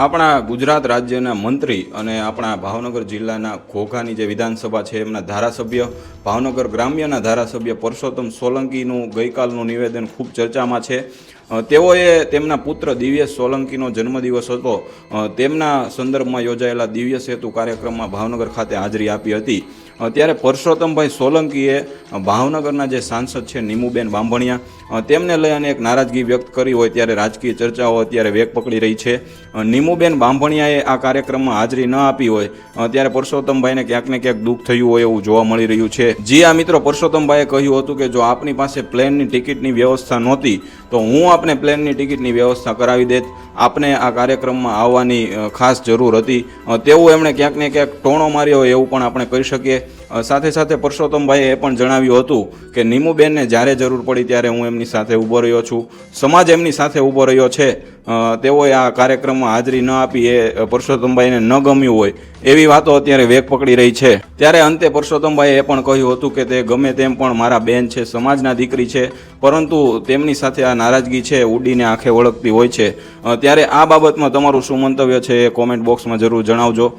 આપણા ગુજરાત રાજ્યના મંત્રી અને આપણા ભાવનગર જિલ્લાના ઘોઘાની જે વિધાનસભા છે, એમના ધારાસભ્ય, ભાવનગર ગ્રામ્યના ધારાસભ્ય પરસોત્તમ સોલંકીનું ગઈકાલનું નિવેદન ખૂબ ચર્ચામાં છે. તેઓએ તેમના પુત્ર દિવ્યેશ સોલંકીનો જન્મદિવસ હતો. તેમના સંદર્ભમાં યોજાયેલા દિવ્ય સેતુ કાર્યક્રમમાં ભાવનગર ખાતે હાજરી આપી હતી. ત્યારે પરસોત્તમભાઈ સોલંકીએ ભાવનગરના જે સાંસદ છે નીમુબેન બાંભણિયા તેમને લઈ અને એક નારાજગી વ્યક્ત કરી હોય ત્યારે રાજકીય ચર્ચાઓ અત્યારે વેગ પકડી રહી છે. નીમુબેન બાંભણિયાએ આ કાર્યક્રમમાં હાજરી ન આપી હોય ત્યારે પરસોત્તમભાઈને ક્યાંક ને ક્યાંક દુઃખ થયું હોય એવું જોવા મળી રહ્યું છે. જી આ મિત્રો, પરસોત્તમભાઈએ કહ્યું હતું કે જો આપની પાસે પ્લેનની ટિકિટની વ્યવસ્થા નહોતી, તો હું આપને પ્લેનની ટિકિટની વ્યવસ્થા કરાવી દેત. આપને આ કાર્યક્રમમાં આવવાની ખાસ જરૂર હતી. તેવું એમણે ક્યાંક ને ક્યાંક ટોણો માર્યો હોય એવું પણ આપણે કહી શકીએ. સાથે સાથે પરસોત્તમભાઈએ એ પણ જણાવ્યું હતું કે નીમુબેનને જ્યારે જરૂર પડી ત્યારે હું એમની સાથે ઊભો રહ્યો છું. સમાજ એમની સાથે ઊભો રહ્યો છે. તેઓએ આ કાર્યક્રમમાં હાજરી ન આપી એ પરસોત્તમભાઈને ન ગમ્યું હોય એવી વાતો અત્યારે વેગ પકડી રહી છે. ત્યારે અંતે પરસોત્તમભાઈએ પણ કહ્યું હતું કે તે ગમે તેમ પણ મારા બેન છે, સમાજના દીકરી છે, પરંતુ તેમની સાથે આ નારાજગી છે, ઉડીને આંખે ઓળખતી હોય છે. ત્યારે આ બાબતમાં તમારું શું મંતવ્ય છે એ કોમેન્ટ બોક્સમાં જરૂર જણાવજો.